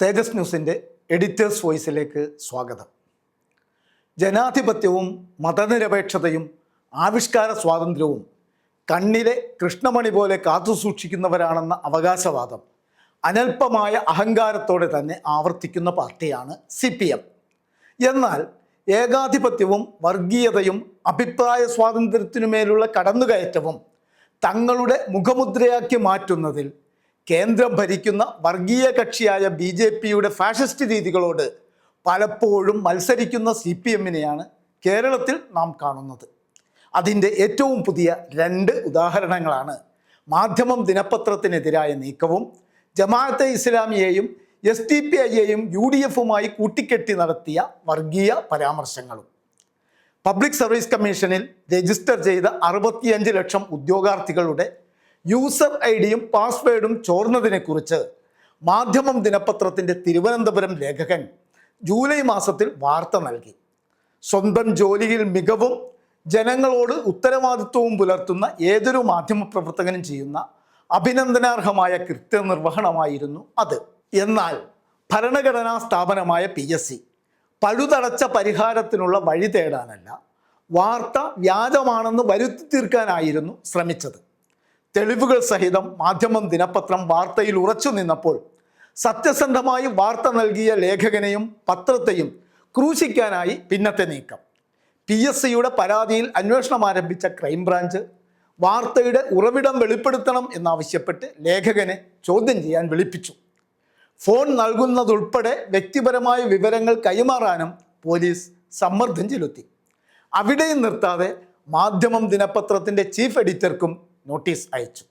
തേജസ് ന്യൂസിന്റെ എഡിറ്റേഴ്സ് വോയിസിലേക്ക് സ്വാഗതം. ജനാധിപത്യവും മതനിരപേക്ഷതയും ആവിഷ്കാര സ്വാതന്ത്ര്യവും കണ്ണിലെ കൃഷ്ണമണി പോലെ കാത്തുസൂക്ഷിക്കുന്നവരാണെന്ന അവകാശവാദം അനൽപമായ അഹങ്കാരത്തോടെ തന്നെ ആവർത്തിക്കുന്ന പാർട്ടിയാണ് സി പി എം. എന്നാൽ ഏകാധിപത്യവും വർഗീയതയും അഭിപ്രായ സ്വാതന്ത്ര്യത്തിനുമേലുള്ള കടന്നുകയറ്റവും തങ്ങളുടെ മുഖമുദ്രയാക്കി മാറ്റുന്നതിൽ കേന്ദ്രം ഭരിക്കുന്ന വർഗീയ കക്ഷിയായ ബി ജെ പിയുടെ ഫാഷിസ്റ്റ് രീതികളോട് പലപ്പോഴും മത്സരിക്കുന്ന സി പി എമ്മിനെയാണ് കേരളത്തിൽ നാം കാണുന്നത്. അതിന്റെ ഏറ്റവും പുതിയ രണ്ട് ഉദാഹരണങ്ങളാണ് മാധ്യമം ദിനപത്രത്തിനെതിരായ നീക്കവും ജമാഅത്തെ ഇസ്ലാമിയെയും എസ് ടി പി ഐയെയും യു ഡി എഫുമായി കൂട്ടിക്കെട്ടി നടത്തിയ വർഗീയ പരാമർശങ്ങളും. പബ്ലിക് സർവീസ് കമ്മീഷനിൽ രജിസ്റ്റർ ചെയ്ത അറുപത്തിയഞ്ച് ലക്ഷം ഉദ്യോഗാർത്ഥികളുടെ യൂസർ ഐ ഡിയും പാസ്വേഡും ചോർന്നതിനെക്കുറിച്ച് മാധ്യമം ദിനപത്രത്തിന്റെ തിരുവനന്തപുരം ലേഖകൻ ജൂലൈ മാസത്തിൽ വാർത്ത നൽകി. സ്വന്തം ജോലിയിൽ മികവും ജനങ്ങളോട് ഉത്തരവാദിത്വവും പുലർത്തുന്ന ഏതൊരു മാധ്യമപ്രവർത്തകനും ചെയ്യുന്ന അഭിനന്ദനാർഹമായ കൃത്യനിർവഹണമായിരുന്നു അത്. എന്നാൽ ഭരണഘടനാ സ്ഥാപനമായ പി എസ് സി പഴുതടച്ച പരിഹാരത്തിനുള്ള വഴി തേടാനല്ല വാർത്ത വ്യാജമാണെന്ന് വരുത്തി തീർക്കാനായിരുന്നു ശ്രമിച്ചത്. തെളിവുകൾ സഹിതം മാധ്യമം ദിനപത്രം വാർത്തയിൽ ഉറച്ചു നിന്നപ്പോൾ സത്യസന്ധമായി വാർത്ത നൽകിയ ലേഖകനെയും പത്രത്തെയും ക്രൂശിക്കാനായി പിന്നത്തെ നീക്കം. പി എസ് സിയുടെ പരാതിയിൽ അന്വേഷണം ആരംഭിച്ച ക്രൈംബ്രാഞ്ച് വാർത്തയുടെ ഉറവിടം വെളിപ്പെടുത്തണം എന്നാവശ്യപ്പെട്ട് ലേഖകനെ ചോദ്യം ചെയ്യാൻ വിളിപ്പിച്ചു. ഫോൺ നൽകുന്നതുൾപ്പെടെ വ്യക്തിപരമായ വിവരങ്ങൾ കൈമാറാനും പോലീസ് സമ്മർദ്ദം ചെലുത്തി. അവിടെയും നിർത്താതെ മാധ്യമം ദിനപത്രത്തിന്റെ ചീഫ് എഡിറ്റർക്കും നോട്ടീസ് അയച്ചു.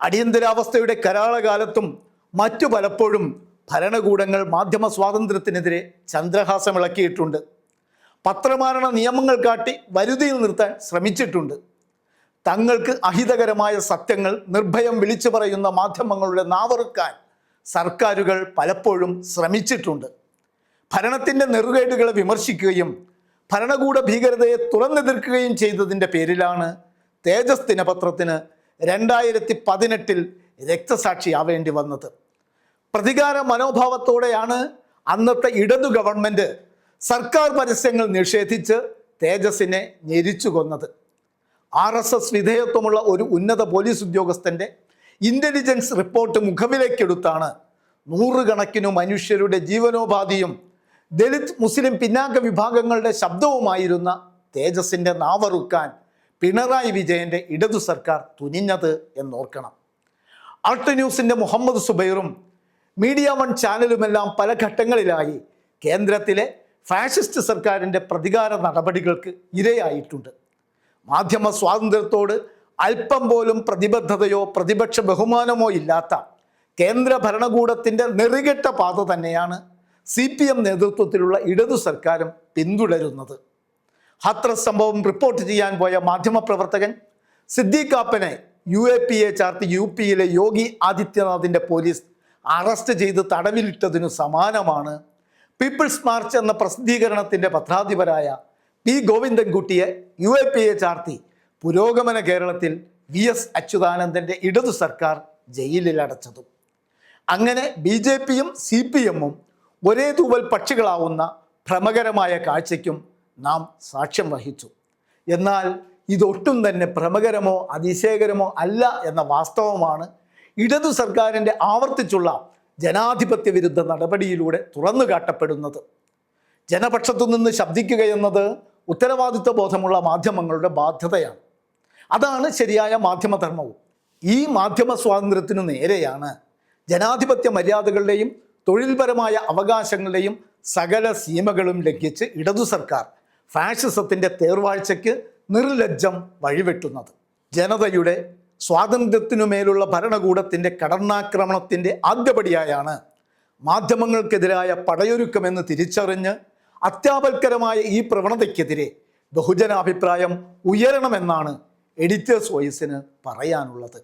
അടിയന്തരാവസ്ഥയുടെ കരാളകാലത്തും മറ്റു പലപ്പോഴും ഭരണകൂടങ്ങൾ മാധ്യമ സ്വാതന്ത്ര്യത്തിനെതിരെ ചന്ദ്രഹാസം ഇളക്കിയിട്ടുണ്ട്. പത്രമാരണ നിയമങ്ങൾ കാട്ടി വരുതിയിൽ നിർത്താൻ ശ്രമിച്ചിട്ടുണ്ട്. തങ്ങൾക്ക് അഹിതകരമായ സത്യങ്ങൾ നിർഭയം വിളിച്ചു പറയുന്ന മാധ്യമങ്ങളുടെ നാവറുക്കാൻ സർക്കാരുകൾ പലപ്പോഴും ശ്രമിച്ചിട്ടുണ്ട്. ഭരണത്തിന്റെ നെറുകേടുകളെ വിമർശിക്കുകയും ഭരണകൂട ഭീകരതയെ തുറന്നെതിർക്കുകയും ചെയ്തതിന്റെ പേരിലാണ് തേജസ് ദിനപത്രത്തിന് രണ്ടായിരത്തി പതിനെട്ടിൽ രക്തസാക്ഷിയാവേണ്ടി വന്നത്. പ്രതികാര മനോഭാവത്തോടെയാണ് അന്നത്തെ ഇടതു ഗവൺമെന്റ് സർക്കാർ പരസ്യങ്ങൾ നിഷേധിച്ച് തേജസിനെ ഞെരിച്ചു കൊന്നത്. ആർ എസ് എസ് വിധേയത്വമുള്ള ഒരു ഉന്നത പോലീസ് ഉദ്യോഗസ്ഥന്റെ ഇന്റലിജൻസ് റിപ്പോർട്ട് മുഖവിലേക്കെടുത്താണ് നൂറുകണക്കിനു മനുഷ്യരുടെ ജീവനോപാധിയും ദലിത് മുസ്ലിം പിന്നാക്ക വിഭാഗങ്ങളുടെ ശബ്ദവുമായിരുന്ന തേജസിന്റെ നാവറുക്കാൻ പിണറായി വിജയന്റെ ഇടതു സർക്കാർ തുനിഞ്ഞത് എന്നോർക്കണം. അൾട്ട് ന്യൂസിന്റെ മുഹമ്മദ് സുബൈറും മീഡിയ വൺ ചാനലുമെല്ലാം പല ഘട്ടങ്ങളിലായി കേന്ദ്രത്തിലെ ഫാഷിസ്റ്റ് സർക്കാരിന്റെ പ്രതികാര നടപടികൾക്ക് ഇരയായിട്ടുണ്ട്. മാധ്യമ സ്വാതന്ത്ര്യത്തോട് അല്പം പോലും പ്രതിബദ്ധതയോ പ്രതിപക്ഷ ബഹുമാനമോ ഇല്ലാത്ത കേന്ദ്ര ഭരണകൂടത്തിന്റെ നെറികെട്ട പാത തന്നെയാണ് സി പി എം നേതൃത്വത്തിലുള്ള ഇടതു സർക്കാരും പിന്തുടരുന്നത്. ഹത്രസ് സംഭവം റിപ്പോർട്ട് ചെയ്യാൻ പോയ മാധ്യമപ്രവർത്തകൻ സിദ്ദീഖാപ്പനെ യു എ പി എ ചാർത്തി യു പിയിലെ യോഗി ആദിത്യനാഥിന്റെ പോലീസ് അറസ്റ്റ് ചെയ്ത് തടവിലിട്ടതിനു സമാനമാണ്. പീപ്പിൾസ് മാർച്ച് എന്ന പ്രസിദ്ധീകരണത്തിന്റെ പത്രാധിപരായ പി ഗോവിന്ദൻകുട്ടിയെ യു എ പി എ ചാർത്തി പുരോഗമന കേരളത്തിൽ വി എസ് അച്യുതാനന്ദന്റെ ഇടതു സർക്കാർ ജയിലിൽ അടച്ചതും. അങ്ങനെ ബി ജെ പിയും സി പി എമ്മും ഒരേ തൂവൽ പക്ഷികളാവുന്ന ഭ്രമകരമായ കാഴ്ചയ്ക്കും നാം സാക്ഷ്യം വഹിച്ചു. എന്നാൽ ഇതൊട്ടും തന്നെ ഭ്രമകരമോ അതിശയകരമോ അല്ല എന്ന വാസ്തവമാണ് ഇടതു സർക്കാരിന്റെ ആവർത്തിച്ചുള്ള ജനാധിപത്യ വിരുദ്ധ നടപടിയിലൂടെ തുറന്നു കാട്ടപ്പെടുന്നത്. ജനപക്ഷത്തു നിന്ന് ശബ്ദിക്കുക എന്നത് ഉത്തരവാദിത്വ ബോധമുള്ള മാധ്യമങ്ങളുടെ ബാധ്യതയാണ്. അതാണ് ശരിയായ മാധ്യമധർമ്മവും. ഈ മാധ്യമ സ്വാതന്ത്ര്യത്തിനു നേരെയാണ് ജനാധിപത്യ മര്യാദകളുടെയും തൊഴിൽപരമായ അവകാശങ്ങളുടെയും സകല സീമകളും ലംഘിച്ച് ഇടതു സർക്കാർ ഫാഷിസത്തിന്റെ തേർവാഴ്ചയ്ക്ക് നിർലജ്ജം വഴിവെട്ടുന്നത്. ജനതയുടെ സ്വാതന്ത്ര്യത്തിനുമേലുള്ള ഭരണകൂടത്തിന്റെ കടന്നാക്രമണത്തിന്റെ ആദ്യപടിയായാണ് മാധ്യമങ്ങൾക്കെതിരായ പടയൊരുക്കമെന്ന് തിരിച്ചറിഞ്ഞ് അത്യാപൽക്കരമായ ഈ പ്രവണതയ്ക്കെതിരെ ബഹുജനാഭിപ്രായം ഉയരണമെന്നാണ് എഡിറ്റേഴ്സ് വോയിസിന് പറയാനുള്ളത്.